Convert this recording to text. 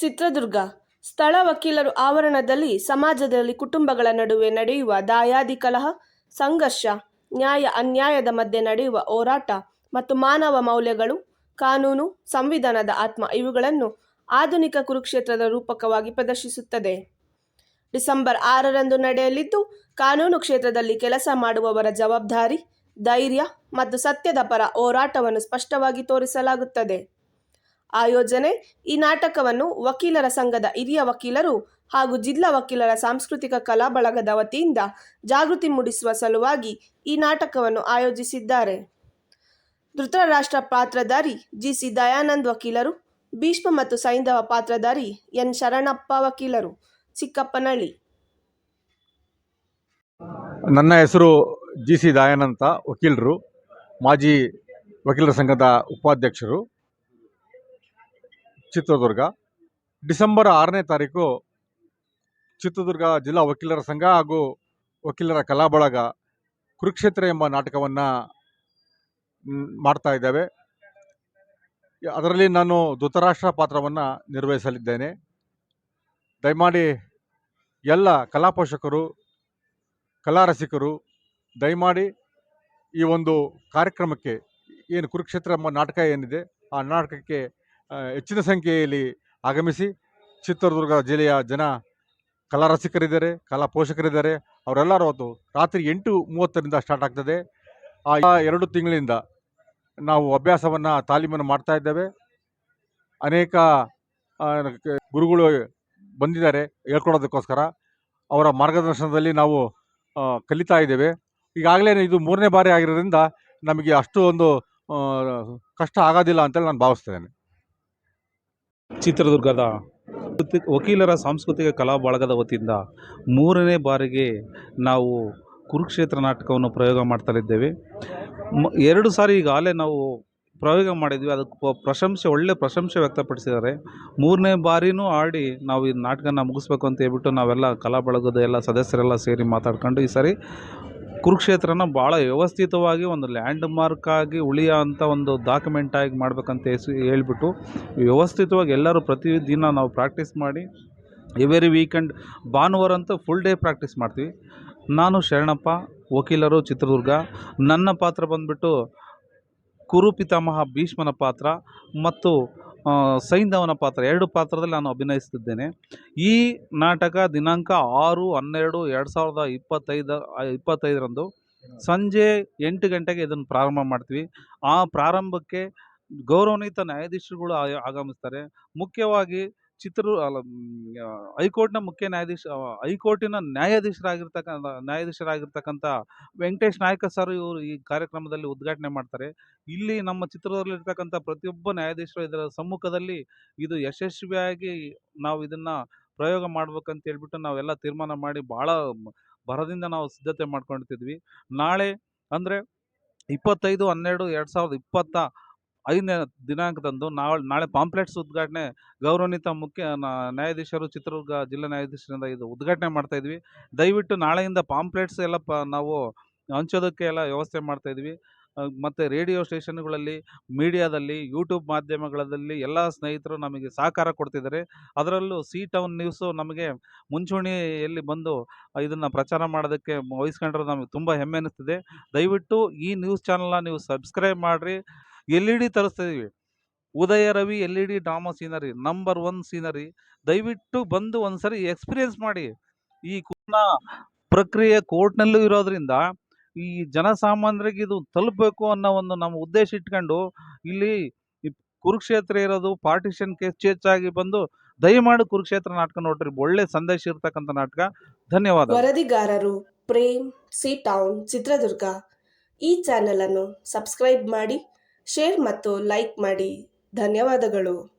ಚಿತ್ರದುರ್ಗ. ಸ್ಥಳ ವಕೀಲರು ಆವರಣದಲ್ಲಿ ಸಮಾಜದಲ್ಲಿ ಕುಟುಂಬಗಳ ನಡುವೆ ನಡೆಯುವ ದಾಯಾದಿ ಕಲಹ, ಸಂಘರ್ಷ, ನ್ಯಾಯ ಅನ್ಯಾಯದ ಮಧ್ಯೆ ನಡೆಯುವ ಹೋರಾಟ ಮತ್ತು ಮಾನವ ಮೌಲ್ಯಗಳು, ಕಾನೂನು, ಸಂವಿಧಾನದ ಆತ್ಮ ಇವುಗಳನ್ನು ಆಧುನಿಕ ಕುರುಕ್ಷೇತ್ರದ ರೂಪಕವಾಗಿ ಪ್ರದರ್ಶಿಸುತ್ತದೆ. ಡಿಸೆಂಬರ್ ಆರರಂದು ನಡೆಯಲಿದ್ದು, ಕಾನೂನು ಕ್ಷೇತ್ರದಲ್ಲಿ ಕೆಲಸ ಮಾಡುವವರ ಜವಾಬ್ದಾರಿ, ಧೈರ್ಯ ಮತ್ತು ಸತ್ಯದ ಪರ ಹೋರಾಟವನ್ನು ಸ್ಪಷ್ಟವಾಗಿ ತೋರಿಸಲಾಗುತ್ತದೆ. ಆಯೋಜನೆ ಈ ನಾಟಕವನ್ನು ವಕೀಲರ ಸಂಘದ ಹಿರಿಯ ವಕೀಲರು ಹಾಗೂ ಜಿಲ್ಲಾ ವಕೀಲರ ಸಾಂಸ್ಕೃತಿಕ ಕಲಾ ಬಳಗದ ವತಿಯಿಂದ ಜಾಗೃತಿ ಮೂಡಿಸುವ ಸಲುವಾಗಿ ಈ ನಾಟಕವನ್ನು ಆಯೋಜಿಸಿದ್ದಾರೆ. ಧೃತರಾಷ್ಟ್ರ ಪಾತ್ರಧಾರಿ ಜಿ ಸಿ ದಯಾನಂದ್ ವಕೀಲರು, ಭೀಷ್ಮ ಮತ್ತು ಸೈಂಧವ ಪಾತ್ರಧಾರಿ ಎನ್ ಶರಣಪ್ಪ ವಕೀಲರು ಚಿಕ್ಕಪ್ಪನಳ್ಳಿ ನನ್ನ ಹೆಸರು ಜಿ ಸಿ ದಯಾನಂದ ವಕೀಲರು, ಮಾಜಿ ವಕೀಲರ ಸಂಘದ ಉಪಾಧ್ಯಕ್ಷರು. ಚಿತ್ರದುರ್ಗ. ಡಿಸೆಂಬರ್ ಆರನೇ ತಾರೀಕು ಚಿತ್ರದುರ್ಗ ಜಿಲ್ಲಾ ವಕೀಲರ ಸಂಘ ಹಾಗೂ ವಕೀಲರ ಕಲಾ ಬಳಗ ಕುರುಕ್ಷೇತ್ರ ಎಂಬ ನಾಟಕವನ್ನು ಮಾಡ್ತಾ ಇದ್ದೇವೆ. ಅದರಲ್ಲಿ ನಾನು ಧೃತರಾಷ್ಟ್ರ ಪಾತ್ರವನ್ನು ನಿರ್ವಹಿಸಲಿದ್ದೇನೆ. ದಯಮಾಡಿ ಎಲ್ಲ ಕಲಾಪೋಷಕರು ಕಲಾ ರಸಿಕರು, ದಯಮಾಡಿ ಈ ಒಂದು ಕಾರ್ಯಕ್ರಮಕ್ಕೆ ಏನು ಕುರುಕ್ಷೇತ್ರ ಎಂಬ ನಾಟಕ ಏನಿದೆ ಆ ನಾಟಕಕ್ಕೆ ಹೆಚ್ಚಿನ ಸಂಖ್ಯೆಯಲ್ಲಿ ಆಗಮಿಸಿ ಚಿತ್ರದುರ್ಗ ಜಿಲ್ಲೆಯ ಜನ ಕಲಾ ರಸಿಕರಿದ್ದಾರೆ ಕಲಾ ಪೋಷಕರಿದ್ದಾರೆ ಅವರೆಲ್ಲರೂ ಅವತ್ತು ರಾತ್ರಿ ಎಂಟು ಮೂವತ್ತರಿಂದ ಸ್ಟಾರ್ಟ್ ಆಗ್ತದೆ. ಆ ಎರಡು ತಿಂಗಳಿಂದ ನಾವು ಅಭ್ಯಾಸವನ್ನು, ತಾಲೀಮನ್ನು ಮಾಡ್ತಾ ಇದ್ದೇವೆ. ಅನೇಕ ಗುರುಗಳು ಬಂದಿದ್ದಾರೆ ಹೇಳ್ಕೊಡೋದಕ್ಕೋಸ್ಕರ ಅವರ ಮಾರ್ಗದರ್ಶನದಲ್ಲಿ ನಾವು ಕಲಿತಾ ಇದ್ದೇವೆ. ಈಗಾಗಲೇ ಇದು ಮೂರನೇ ಬಾರಿ ಆಗಿರೋದ್ರಿಂದ ನಮಗೆ ಅಷ್ಟು ಒಂದು ಕಷ್ಟ ಆಗೋದಿಲ್ಲ ಅಂತೇಳಿ ನಾನು ಭಾವಿಸ್ತೇನೆ. ಚಿತ್ರದುರ್ಗದ ವಕೀಲರ ಸಾಂಸ್ಕೃತಿಕ ಕಲಾ ಬಳಗದ ವತಿಯಿಂದ ಮೂರನೇ ಬಾರಿಗೆ ನಾವು ಕುರುಕ್ಷೇತ್ರ ನಾಟಕವನ್ನು ಪ್ರಯೋಗ ಮಾಡ್ತಲಿದ್ದೇವೆ ಎರಡು ಸಾರಿ ಈಗಾಗಲೇ ನಾವು ಪ್ರಯೋಗ ಮಾಡಿದ್ವಿ. ಅದಕ್ಕೆ ಪ್ರಶಂಸೆ, ಒಳ್ಳೆ ಪ್ರಶಂಸೆ ವ್ಯಕ್ತಪಡಿಸಿದ್ದಾರೆ. ಮೂರನೇ ಬಾರಿನೂ ಆಡಿ ನಾವು ಈ ನಾಟಕನ ಮುಗಿಸ್ಬೇಕು ಅಂತ ಹೇಳ್ಬಿಟ್ಟು ನಾವೆಲ್ಲ ಕಲಾ ಬಳಗದ ಎಲ್ಲ ಸದಸ್ಯರೆಲ್ಲ ಸೇರಿ ಮಾತಾಡ್ಕೊಂಡು ಈ ಸಾರಿ ಕುರುಕ್ಷೇತ್ರನ ಭಾಳ ವ್ಯವಸ್ಥಿತವಾಗಿ ಒಂದು ಲ್ಯಾಂಡ್ ಆಗಿ ಉಳಿಯೋ ಅಂಥ ಒಂದು ಡಾಕ್ಯುಮೆಂಟ್ ಆಗಿ ಮಾಡ್ಬೇಕಂತ ಹೆಸ್ ಹೇಳ್ಬಿಟ್ಟು ವ್ಯವಸ್ಥಿತವಾಗಿ ಎಲ್ಲರೂ ಪ್ರತಿದಿನ ನಾವು ಪ್ರಾಕ್ಟೀಸ್ ಮಾಡಿ ಎವ್ರಿ ವೀಕೆಂಡ್ ಭಾನುವಾರ ಅಂತೂ ಫುಲ್ ಡೇ ಪ್ರಾಕ್ಟೀಸ್ ಮಾಡ್ತೀವಿ. ನಾನು ಶರಣಪ್ಪ, ವಕೀಲರು, ಚಿತ್ರದುರ್ಗ, ನನ್ನ ಪಾತ್ರ ಬಂದ್ಬಿಟ್ಟು ಕುರುಪಿತಾಮಹ ಭೀಷ್ಮನ ಪಾತ್ರ ಮತ್ತು ಸೈಂಧವನ ಪಾತ್ರ, ಎರಡು ಪಾತ್ರದಲ್ಲಿ ನಾನು ಅಭಿನಯಿಸುತ್ತಿದ್ದೇನೆ ಈ ನಾಟಕ ದಿನಾಂಕ ಆರು, ಹನ್ನೆರಡು, ಎರಡು ಸಾವಿರದ ಇಪ್ಪತ್ತೈದು ಇಪ್ಪತ್ತೈದರಂದು ಸಂಜೆ ಎಂಟು ಗಂಟೆಗೆ ಇದನ್ನು ಪ್ರಾರಂಭ ಮಾಡ್ತೀವಿ. ಆ ಪ್ರಾರಂಭಕ್ಕೆ ಗೌರವಾನ್ವಿತ ನ್ಯಾಯಾಧೀಶರುಗಳು ಆಗಮಿಸ್ತಾರೆ. ಮುಖ್ಯವಾಗಿ ಚಿತ್ರ ಹೈಕೋರ್ಟ್ನ ಮುಖ್ಯ ನ್ಯಾಯಾಧೀಶ ಹೈಕೋರ್ಟಿನ ನ್ಯಾಯಾಧೀಶರಾಗಿರ್ತಕ್ಕ ನ್ಯಾಯಾಧೀಶರಾಗಿರ್ತಕ್ಕಂಥ ವೆಂಕಟೇಶ್ ನಾಯಕ ಸರ್ ಇವರು ಈ ಕಾರ್ಯಕ್ರಮದಲ್ಲಿ ಉದ್ಘಾಟನೆ ಮಾಡ್ತಾರೆ. ಇಲ್ಲಿ ನಮ್ಮ ಚಿತ್ರದಲ್ಲಿರ್ತಕ್ಕಂಥ ಪ್ರತಿಯೊಬ್ಬ ನ್ಯಾಯಾಧೀಶರು ಇದರ ಸಮ್ಮುಖದಲ್ಲಿ ಇದು ಯಶಸ್ವಿಯಾಗಿ ನಾವು ಇದನ್ನು ಪ್ರಯೋಗ ಮಾಡ್ಬೇಕಂತ ಹೇಳ್ಬಿಟ್ಟು ನಾವೆಲ್ಲ ತೀರ್ಮಾನ ಮಾಡಿ ಭಾಳ ಭರದಿಂದ ನಾವು ಸಿದ್ಧತೆ ಮಾಡ್ಕೊಳ್ತಿದ್ವಿ ನಾಳೆ ಅಂದರೆ ಇಪ್ಪತ್ತೈದು ಹನ್ನೆರಡು ಎರಡು ಸಾವಿರದ ಇಪ್ಪತ್ತ ಐದನೇ ದಿನಾಂಕದಂದು ನಾಳೆ ನಾಳೆ ಪಾಂಪ್ಲೆಟ್ಸ್ ಉದ್ಘಾಟನೆ ಗೌರವಾನ್ವಿತ ಮುಖ್ಯ ನ್ಯಾಯಾಧೀಶರು, ಚಿತ್ರದುರ್ಗ ಜಿಲ್ಲಾ ನ್ಯಾಯಾಧೀಶರಿಂದ ಇದು ಉದ್ಘಾಟನೆ ಮಾಡ್ತಾ ಇದ್ವಿ. ದಯವಿಟ್ಟು ನಾಳೆಯಿಂದ ಪಾಂಪ್ಲೆಟ್ಸ್ ಎಲ್ಲ ಪ, ನಾವು ಹಂಚೋದಕ್ಕೆ ಎಲ್ಲ ವ್ಯವಸ್ಥೆ ಮಾಡ್ತಾ ಇದ್ವಿ. ಮತ್ತೆ ರೇಡಿಯೋ ಸ್ಟೇಷನ್ಗಳಲ್ಲಿ, ಮೀಡಿಯಾದಲ್ಲಿ, ಯೂಟ್ಯೂಬ್ ಮಾಧ್ಯಮಗಳಲ್ಲಿ ಎಲ್ಲ ಸ್ನೇಹಿತರು ನಮಗೆ ಸಹಕಾರ ಕೊಡ್ತಿದ್ದಾರೆ. ಅದರಲ್ಲೂ ಸಿ ಟೌನ್ ನ್ಯೂಸು ನಮಗೆ ಮುಂಚೂಣಿಯಲ್ಲಿ ಬಂದು ಇದನ್ನು ಪ್ರಚಾರ ಮಾಡೋದಕ್ಕೆ ವಹಿಸ್ಕೊಂಡ್ರೆ ನಮಗೆ ತುಂಬ ಹೆಮ್ಮೆ ಅನ್ನಿಸ್ತಿದೆ ದಯವಿಟ್ಟು ಈ ನ್ಯೂಸ್ ಚಾನಲ್ನ ನೀವು ಸಬ್ಸ್ಕ್ರೈಬ್ ಮಾಡಿರಿ. L E D Udaya Ravi L E D drama scenery, number one scenery. ದಯವಿಟ್ಟು ಬಂದು ಒಂದ್ಸರಿ ಎಕ್ಸ್ಪೀರಿಯನ್ಸ್ ಮಾಡಿ. ಈ ಕುನ ಪ್ರಕ್ರಿಯೆ ಕೋರ್ಟ್ನಲ್ಲೂ ಇರೋದ್ರಿಂದ ಈ ಜನಸಾಮಾನ್ಯರಿಗೆ ಇದು ತಲುಪಬೇಕು ಅನ್ನೋ ಒಂದು ನಮ್ಮ ಉದ್ದೇಶ ಇಟ್ಕೊಂಡು ಇಲ್ಲಿ ಕುರುಕ್ಷೇತ್ರ ಇರೋದು ಪಾರ್ಟಿಷನ್ ಕೇಸ್ ಹೆಚ್ಚಾಗಿ ಬಂದು ದಯಮಾಡಿ ಕುರುಕ್ಷೇತ್ರ ನಾಟಕ ನೋಡ್ರಿ. ಒಳ್ಳೆ ಸಂದೇಶ ಇರತಕ್ಕಂಥ ನಾಟಕ. ಧನ್ಯವಾದ ವರದಿಗಾರರು ಪ್ರೇಮ್, ಸಿ ಟೌನ್ ಚಿತ್ರದುರ್ಗ. ಈ ಚಾನೆಲ್ ಅನ್ನು ಸಬ್ಸ್ಕ್ರೈಬ್ ಮಾಡಿ. ಶೇರ್ ಮತ್ತು ಲೈಕ್ ಮಾಡಿ. ಧನ್ಯವಾದಗಳು.